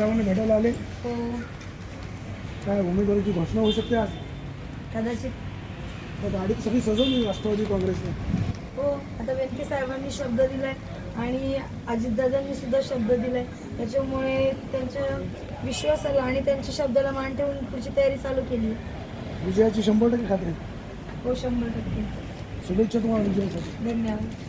साहेबांना भेटायला आले. हो. काय उमेदवारीची घोषणा होऊ शकते आज? कदाचित. तर गाडी सगळी सजवली राष्ट्रवादी काँग्रेसने. हो आता व्यंके साहेबांनी शब्द दिलाय आणि अजितदादांनी सुद्धा शब्द दिलाय. त्याच्यामुळे त्यांच्या विश्वासाला आणि त्यांच्या शब्दाला मान ठेवून पुढची तयारी चालू केली विजयाची शंभर टक्के खात्री हो शंभर टक्के. शुभेच्छा तुम्हाला विजयासाठी. धन्यवाद.